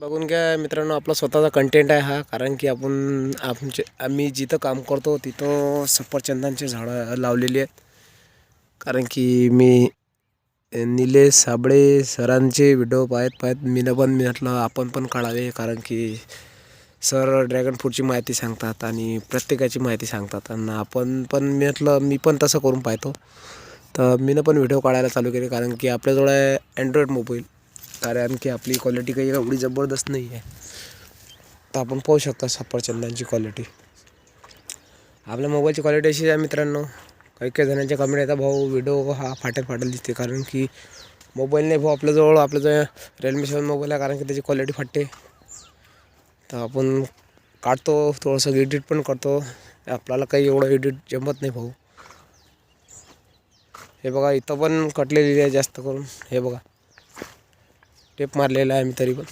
बघून घ्या मित्रांनो आपला स्वतःचा कंटेंट आहे हा कारण की आपण आमचे आम्ही जिथं काम करतो तिथं सफरचंदांचे झाडं लावलेली आहेत. कारण की मी निलेश साबळे सरांचे व्हिडिओ पाहत पाहत मीनं पण म्हटलं आपण पण काढावे कारण की सर ड्रॅगन फ्रूटची माहिती सांगतात आणि प्रत्येकाची माहिती सांगतात. आणि आपण पण म्हटलं मी पण तसं करून पाहतो. तर मीनं पण व्हिडिओ काढायला चालू केले कारण की आपल्याजवळ आहे अँड्रॉईड मोबाईल कारण की आपली क्वालिटी काही एवढी जबरदस्त नाही आहे. तर आपण पाहू शकता सफरचंदांची क्वालिटी आपल्या मोबाईलची क्वालिटी अशी आहे मित्रांनो काही काही जणांच्या कमेंट येतात भाऊ व्हिडिओ हा फाटेल फाटेल दिसते कारण की मोबाईल नाही भाऊ आपल्याजवळ आपल्याजवळ रिअलमी सेवन मोबाईल आहे कारण की त्याची क्वालिटी फाटते तर आपण काढतो थोडंसं एडिट पण करतो. आपल्याला काही एवढं एडिट जमत नाही भाऊ. हे बघा इथं पण कटलेली आहे जास्त करून. हे बघा. टेप मारलेला आहे मी तरी पण.